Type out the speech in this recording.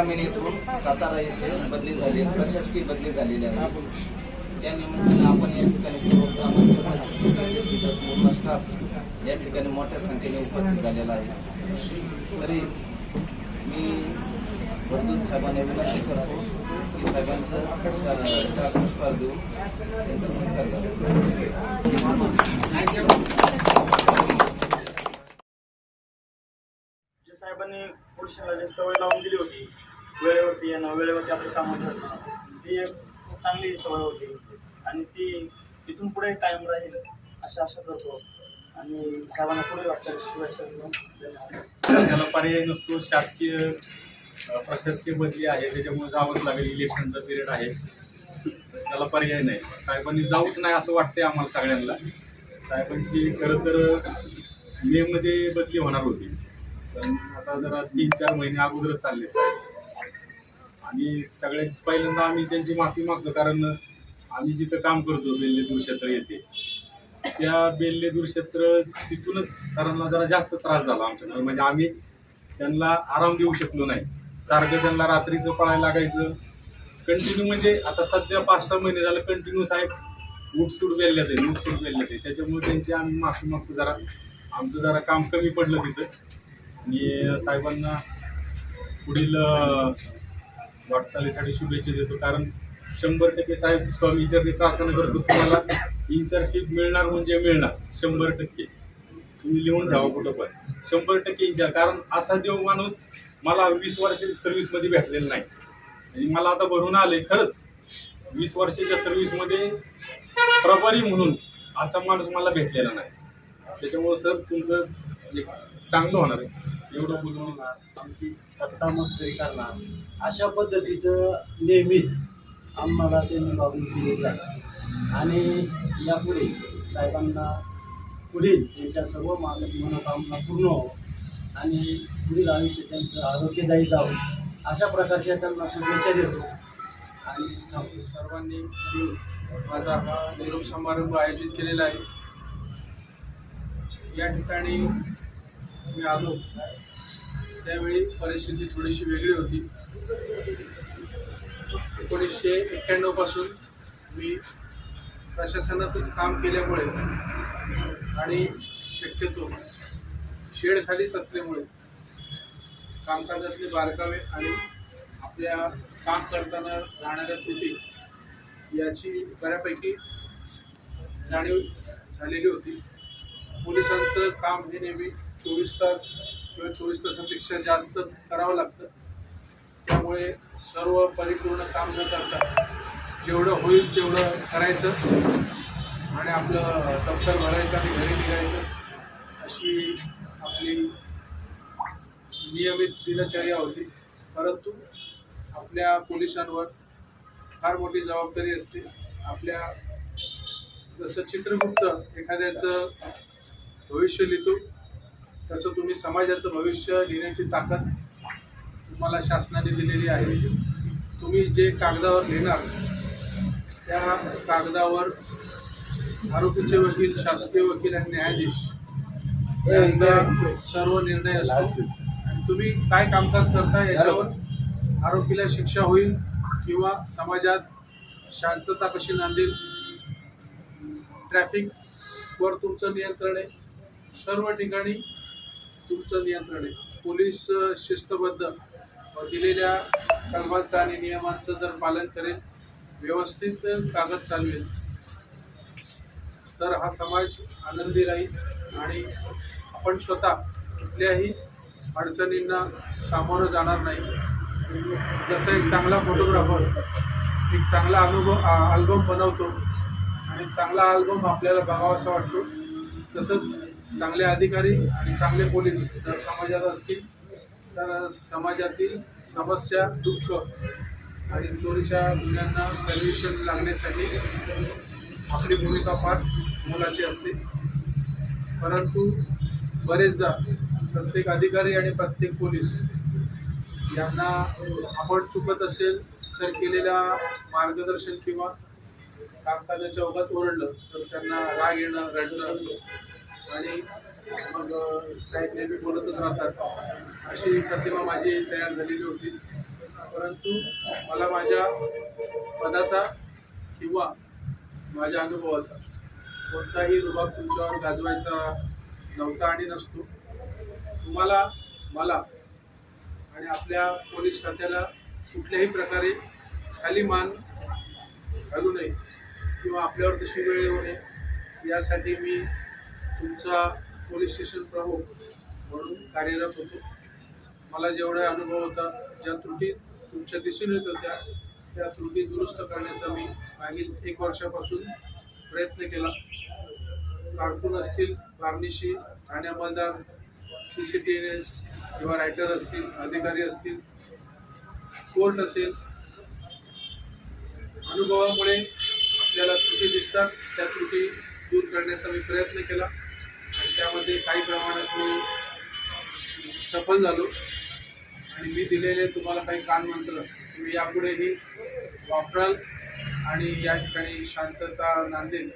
ग्रामीण येथून सातारा येथे बदली झाली प्रशासकीय बदली झालेली आहे. त्या निमित्तानं आपण या ठिकाणी सर्व ग्रामस्थ तसेच पूर्ण स्टाफ या ठिकाणी मोठ्या संख्येने उपस्थित झालेला आहे. तरी मी वरदूत साहेबांना विनंती करतो की साहेबांचं चार शालपुष्पार देऊन त्यांचा सत्कार झाला जे साहेबांनी पोलिसांना जे सवय लावून दिली होती वेळेवरती येणं वेळेवरती आपलं कामं करणं ती एक खूप चांगली सवय होती. आणि ती तिथून पुढे कायम राहील अशा आशा करतो. आणि साहेबांना पुढे वाटतं शुभेच्छा त्याला पर्याय नसतो शासकीय प्रशासकीय बदली आहे त्याच्यामुळे जावंच लागेल इलेक्शनचा पिरियड आहे. त्याला पर्याय नाही. साहेबांनी जाऊच नाही असं वाटतंय आम्हाला सगळ्यांना. साहेबांची खरं तर मेमध्ये बदली होणार होती. पण आता जरा तीन चार महिने अगोदरच चालले साहेब. आणि सगळ्यात पहिल्यांदा आम्ही त्यांची माफी मागतो कारण आम्ही जिथं काम करतो बेल्ले दूरक्षेत्र येते त्या बेल्ले दूरक्षेत्र तिथूनच सरांना जरा जास्त त्रास झाला आमच्याकडे म्हणजे आम्ही त्यांना आराम देऊ शकलो नाही. सारखं त्यांना रात्रीचं पळायला लागायचं. कंटिन्यू म्हणजे आता सध्या पाच सहा महिने झालं कंटिन्यू साहेब. उठसूट बेल्ल्यात आहे उठसूट बेल्ल्यात आहे. त्याच्यामुळे त्यांची आम्ही माफी मागतो जरा. आमचं जरा काम कमी पडलं तिथं. आणि साहेबांना पुढील वाटचालीसाठी शुभेच्छा देतो. कारण शंभर टक्के साहेब स्वामी चरणी प्रार्थना करतो तुम्हाला इंचारशिप मिळणार म्हणजे मिळणार शंभर टक्के. तुम्ही लिहून ठेवा कुठं पण. शंभर टक्के इंचार कारण असा देव माणूस मला वीस वर्ष सर्व्हिसमध्ये भेटलेला नाही. आणि मला आता भरून आले खरंच. वीस वर्षाच्या सर्व्हिसमध्ये प्रभारी म्हणून असा माणूस मला भेटलेला नाही. त्याच्यामुळं सर तुमचं म्हणजे चांगलं होणार आहे. एवढं बोलून आमची थट्टा मस्करी करणार. अशा पद्धतीचं नेहमीच आम्हाला त्यांनी वागणूक दिलेली आहे. आणि यापुढे साहेबांना पुढील त्यांच्या सर्व मान मनोकामना पूर्ण हो आणि पुढील आयुष्य त्यांचं आरोग्यदायी जावं अशा प्रकारच्या त्यांना शुभेच्छा देतो. आणि थांबतो. सर्वांनी माझा हा निरोप समारंभ आयोजित केलेला आहे. या ठिकाणी मी आलो. त्यावेळी परिस्थिती थोडीशी वेगळी होती. एकोणीसशे एक्क्याण्णवपासून मी प्रशासनातच काम केल्यामुळे आणि शक्यतो शेडखालीच असल्यामुळे कामकाजातले बारकावे आणि आपल्या काम करताना राहणाऱ्या त्रुटी याची बऱ्यापैकी जाणीव झालेली होती. पोलिसांचं काम हे नेहमी चोवीस तास किंवा चोवीस तासापेक्षा जास्त करावं लागतं. त्यामुळे सर्व परिपूर्ण काम न करता जेवढं होईल तेवढं करायचं आणि आपलं दप्तर भरायचं आणि घरी निघायचं अशी आपली नियमित दिनचर्या होती. परंतु आपल्या पोलिसांवर फार मोठी जबाबदारी असते. आपल्या जसं चित्रगुप्त एखाद्याचं भविष्य लिहितो तसं तुम्ही समाजाचं भविष्य लिहिण्याची ताकद तुम्हाला शासनाने दिलेली आहे. तुम्ही जे कागदावर लिहिणार त्या कागदावर आरोपीचे वकील शासकीय वकील आणि न्यायाधीश यांचा सर्व निर्णय असतो. आणि तुम्ही काय कामकाज करता याच्यावर आरोपीला शिक्षा होईल किंवा समाजात शांतता कशी नांदेल? ट्रॅफिकवर तुमचं नियंत्रण आहे. सर्व ठिकाणी तुमचं नियंत्रण आहे. पोलीस शिस्तबद्ध. दिलेल्या कलमांचं आणि नियमांचं जर पालन करेल व्यवस्थित कागद चालवेल तर हा समाज आनंदी राहील आणि आपण स्वतः कुठल्याही अडचणींना सामोरं जाणार नाही. जसं एक चांगला फोटोग्राफर एक चांगला अनुभव अल्बम बनवतो आणि चांगला अल्बम आपल्याला बघावासा वाटतो. तसंच चांगले अधिकारी आणि चांगले पोलीस जर समाजात असतील तर समाजातील समस्या दुःख आणि चोरीच्या गुन्ह्यांना कन्व्हिशन लागण्यासाठी आपली भूमिका फार मोलाची असते. परंतु बरेचदा प्रत्येक अधिकारी आणि प्रत्येक पोलीस यांना आपण चुकत असेल तर केलेल्या मार्गदर्शन किंवा कामकाजाच्या ओघात ओरडलं तर त्यांना राग येणं रडणं आणि मग साहेब नेहमी बोलतच राहतात. अशी प्रतिमा माझी तयार झालेली होती. परंतु मला माझ्या पदाचा किंवा माझ्या अनुभवाचा कोणताही रुबाब तुमच्यावर गाजवायचा नव्हता आणि नसतो. तुम्हाला मला आणि आपल्या पोलीस खात्याला कुठल्याही प्रकारे खाली मान घालू नये किंवा आपल्यावर तशी वेळ येऊ नये यासाठी मी तुमचा पोलीस स्टेशन प्रमुख म्हणून कार्यरत होतो. मला जेवढा अनुभव होता ज्या त्रुटी तुमच्या दिसून येत होत्या त्या त्रुटी दुरुस्त करण्याचा मी मागील एक वर्षापासून प्रयत्न केला. कारकून असतील फार्निशी आणि अंमलदार C C T N S किंवा रायटर असतील अधिकारी असतील कोर्ट असेल अनुभवामुळे आपल्याला त्रुटी दिसतात. त्या त्रुटी दूर करण्याचा मी प्रयत्न केला. आणि त्यामध्ये काही प्रमाणात मी सफल झालो. आणि मी दिलेले तुम्हाला काही कानमंत्र तुम्ही यापुढेही वापराल. आणि या ठिकाणी शांतता नांदेल